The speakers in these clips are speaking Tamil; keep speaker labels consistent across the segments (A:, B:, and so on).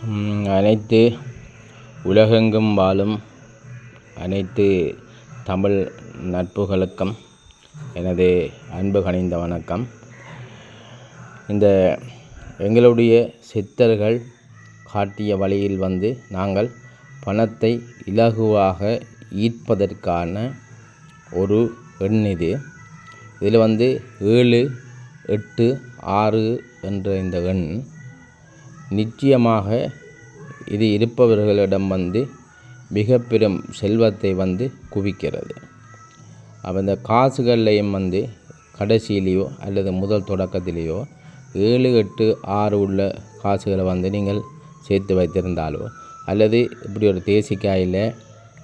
A: அனைத்து உலகெங்கும் வாழும் அனைத்து தமிழ் நட்புகளுக்கும் எனது அன்பு கனிந்த வணக்கம். இந்த எங்களுடைய சித்தர்கள் காட்டிய வழியில் வந்து நாங்கள் பணத்தை இலகுவாக ஈர்ப்பதற்கான ஒரு எண் இது. இதில் வந்து ஏழு எட்டு ஆறு என்ற இந்த எண். நிச்சயமாக இது இருப்பவர்களிடம் வந்து மிக பெரும் செல்வத்தை வந்து குவிக்கிறது. அப்போ இந்த காசுகள்லையும் வந்து கடைசியிலேயோ அல்லது முதல் தொடக்கத்திலேயோ ஏழு எட்டு ஆறு உள்ள காசுகளை வந்து நீங்கள் சேர்த்து வைத்திருந்தாலோ அல்லது இப்படி ஒரு தேசிக்காயில்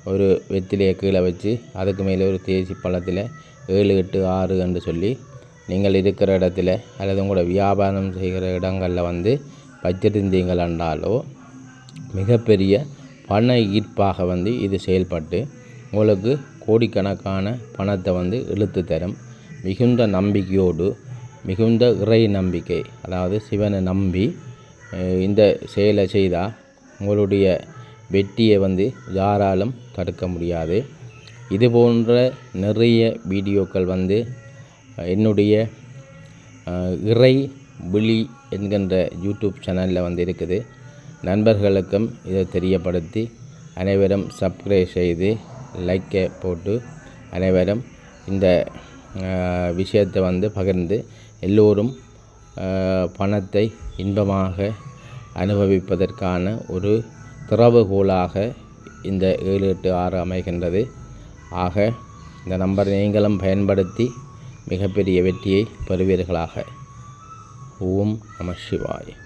A: ஒரு வெத்திலையை கீழே வச்சு அதுக்கு மேலே ஒரு தேசி பழத்தில் ஏழு எட்டு ஆறு என்று சொல்லி நீங்கள் இருக்கிற இடத்துல அல்லது உங்களோட வியாபாரம் செய்கிற இடங்களில் வந்து வச்சிருந்தீங்கள் என்றாலோ மிகப்பெரிய பண ஈர்ப்பாக வந்து இது செயல்பட்டு உங்களுக்கு கோடிக்கணக்கான பணத்தை வந்து இழுத்து தரும். மிகுந்த நம்பிக்கையோடு மிகுந்த இறை நம்பிக்கை அதாவது சிவனை நம்பி இந்த செயலை செய்தால் உங்களுடைய வெற்றியை வந்து யாராலும் தடுக்க முடியாது. இது போன்ற நிறைய வீடியோக்கள் வந்து என்னுடைய இறை விழி என்கின்ற யூடியூப் சேனலில் வந்து இருக்குது நண்பர்களுக்கும் இதை தெரியப்படுத்தி அனைவரும் சப்ஸ்கிரைப் செய்து லைக்கை போட்டு அனைவரும் இந்த விஷயத்தை வந்து பகிர்ந்து எல்லோரும் பணத்தை இன்பமாக அனுபவிப்பதற்கான ஒரு திறவுகோலாக இந்த ஏழு எட்டு ஆறு அமைகின்றது. ஆக இந்த நம்பரை நீங்களும் பயன்படுத்தி மிகப்பெரிய வெற்றியை பெறுவீர்களாக. ఓం నమ శివాయ.